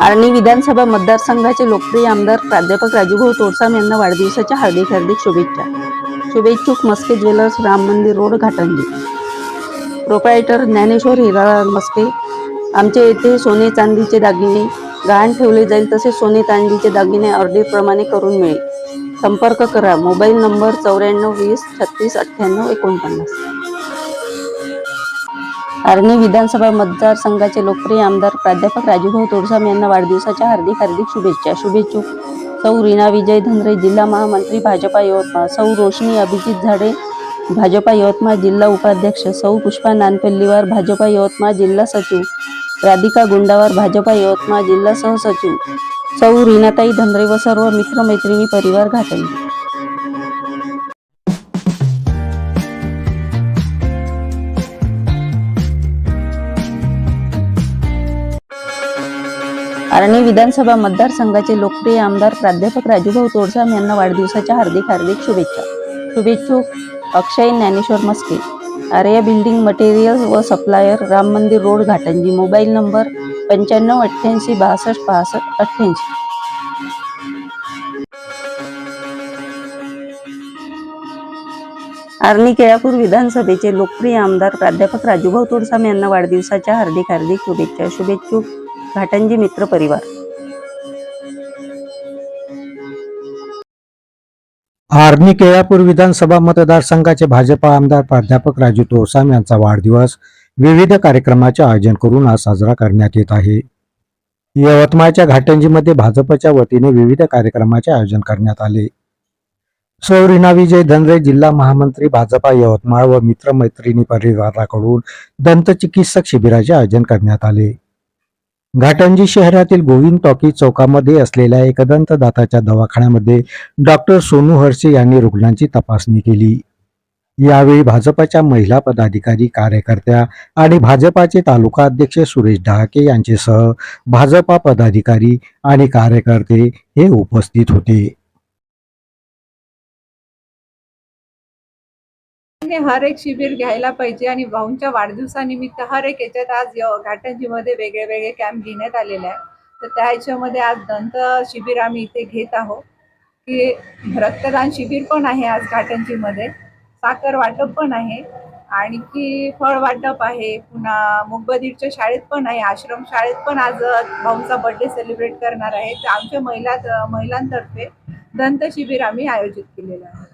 आणि विधानसभा मतदारसंघाचे लोकप्रिय आमदार प्राध्यापक राजूभाऊ तोडसाम यांना वाढदिवसाच्या हार्दिक हार्दिक शुभेच्छा. शुभेच्छुक Maske jewellers Ram Mandir road Ghatangi proprietor Dnyaneshwar Hiralal Maske आमच्या येथे सोने चांदीचे दागिने गहाण ठेवले जाईल तसेच सोने चांदीचे दागिने ऑर्डरप्रमाणे करून मिळेल. संपर्क करा. मोबाईल नंबर चौऱ्याण्णव वीस छत्तीस अठ्ठ्याण्णव एकोणपन्नास. आर्णी विधानसभा मतदारसंघाचे लोकप्रिय आमदार प्राध्यापक राजूभाऊ तोडसाम यांना वाढदिवसाच्या हार्दिक हार्दिक शुभेच्छा. शुभेच्छुक. सौ रीना विजय धनरे जिल्हा महामंत्री भाजपा यवतमाळ. सौ रोशनी अभिजित झाडे भाजपा यवतमाळ जिल्हा उपाध्यक्ष. सौ पुष्पा नानपल्लीवार भाजपा यवतमाळ जिल्हा सचिव. राधिका गुंडावार भाजपा यवतमाळ जिल्हा सहसचिव. सौ रीनाताई धनरे व सर्व मित्रमैत्रिणी परिवार घातली आर्णी विधानसभा मतदारसंघाचे लोकप्रिय आमदार प्राध्यापक राजूभाऊ तोडसाम यांना वाढदिवसाच्या हार्दिक हार्दिक शुभेच्छा. शुभेच्छुक अक्षय ज्ञानेश्वर मस्के आर्या बिल्डिंग मटेरियल व supplier Ram Mandir road Ghatanji. Mobile number पंच्याण्णव अठ्ठ्याऐंशी बासष्ट पासष्ट अठ्ठ्याऐंशी. आर्णी केळापूर विधानसभेचे लोकप्रिय आमदार प्राध्यापक राजूभाऊ तोडसाम यांना वाढदिवसाच्या हार्दिक हार्दिक शुभेच्छा. शुभेच्छुक घाटंजी मित्र परिवार. आर्णी केळापूर विधानसभा मतदारसंघाचे भाजपा आमदार प्राध्यापक राजू तोरसाम यांचा वाढदिवस विविध कार्यक्रमाचे आयोजन करून आज साजरा करण्यात येत आहे. यवतमाळच्या घाटंजीमध्ये भाजपच्या वतीने विविध कार्यक्रमाचे आयोजन करण्यात आले. सौ रीना विजय धनरे जिल्हा महामंत्री भाजपा यवतमाळ व मित्रमैत्रिणी परिवाराकडून दंतचिकित्सक शिबिराचे आयोजन करण्यात आले. घाटंजी शहरातील गोविंद टॉकी चौकामध्ये असलेल्या एकदंत दाताच्या दवाखान्यामध्ये डॉक्टर सोनू हरसे यांनी रुग्णांची तपासणी केली. यावेळी भाजपाच्या महिला पदाधिकारी कार्यकर्त्या आणि भाजपाचे तालुका अध्यक्ष सुरेश डहाके यांचेसह भाजपा पदाधिकारी आणि कार्यकर्ते हे उपस्थित होते. ने हर एक शिबिर घ्यायला पाहिजे आणि भाऊंच्या वाढदिवसानिमित्त हर एक याच्यात आज घाटंजीमध्ये वेगळे वेगळे कॅम्प घेण्यात आलेले आहे तर त्या ह्याच्यामध्ये आज दंत शिबिर आम्ही इथे घेत आहोत. की रक्तदान शिबिर पण आहे आज घाटंजीमध्ये. साखर वाटप पण आहे. आणखी फळ वाटप आहे. पुन्हा मुकबधीरच्या शाळेत पण आहे. आश्रम शाळेत पण आज भाऊंचा बर्थडे सेलिब्रेट करणार आहे. तर आमच्या महिला महिलांतर्फे दंत शिबिर आम्ही आयोजित केलेलं आहे.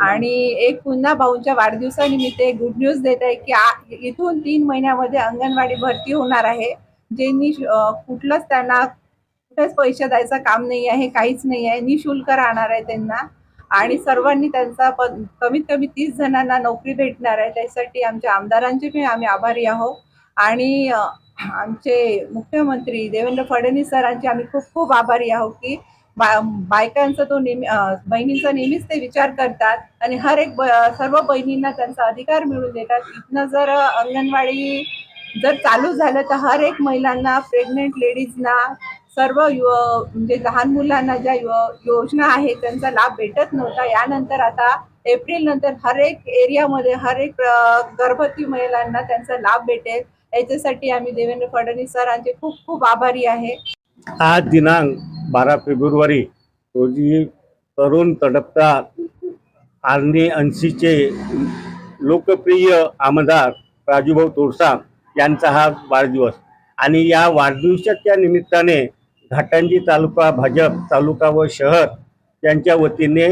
आणि एक पुन्हा भाऊंच्या वाढदिवसानिमित्त एक गुड न्यूज देत आहे की इथून तीन महिन्यामध्ये अंगणवाडी भरती होणार आहे. ज्यांनी कुठलंच त्यांना कुठेच पैसे द्यायचं काम नाही आहे काहीच नाही आहे निशुल्क राहणार आहे त्यांना. आणि सर्वांनी त्यांचा पण कमीत कमी तीस जणांना नोकरी भेटणार आहे. त्यासाठी आमच्या आमदारांचे पण आम्ही आभारी आहोत. आणि आमचे मुख्यमंत्री देवेंद्र फडणवीस सरांचे आम्ही खूप खूप आभारी आहोत की बा बायकांचा तो नेहमी बहिणींचा नेहमीच ते विचार करतात आणि हर एक ब सर्व बहिणींना त्यांचा अधिकार मिळून देतात. इथनं जर अंगणवाडी जर चालू झालं तर हर एक महिलांना प्रेग्नेंट लेडीजना सर्व युव म्हणजे लहान मुलांना ज्या युव योजना आहेत त्यांचा लाभ भेटत नव्हता. यानंतर आता एप्रिल नंतर हर एक एरियामध्ये हर एक गर्भवती महिलांना त्यांचा लाभ भेटेल. याच्यासाठी आम्ही देवेंद्र फडणवीस सरांचे खूप खूप आभारी आहे. आज दिनांक बारा फेब्रुवारी रोजी तरुण तडपता आर्णी ऐंशीचे लोकप्रिय आमदार राजूभाऊ तोडसा यांचा हा वाढदिवस. आणि या वाढदिवसाच्या निमित्ताने घाटंजी तालुका भाजप तालुका व शहर यांच्या वतीने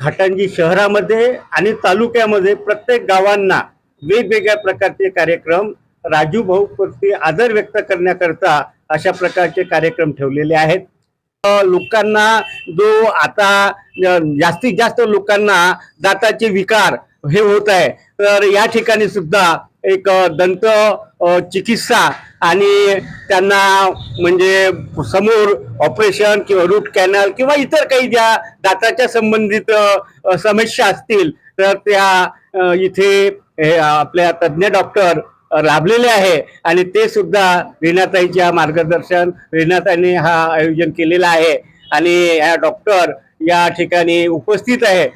घाटंजी शहरामध्ये आणि तालुक्यामध्ये प्रत्येक गावांना वेगवेगळ्या प्रकारचे कार्यक्रम राजू भाऊ प्रती आदर व्यक्त करण्याकरता अशा प्रकारचे कार्यक्रम ठेवलेले आहेत. लोकांना जो आता जास्तीत जास्त लोकांना दाताचे विकार हे होत आहे. तर या ठिकाणी सुद्धा एक दंत चिकित्सा आणि त्यांना म्हणजे समोर ऑपरेशन किंवा रूट कॅनल किंवा इतर काही ज्या दाताच्या संबंधित समस्या असतील तर त्या इथे हे आपल्या तज्ज्ञ डॉक्टर लाभलेले आहे. आणि ते सुद्धा रीनाताईच्या मार्गदर्शन रीनाताईने हा आयोजन केलेला आहे. आणि ह्या डॉक्टर या ठिकाणी उपस्थित आहे.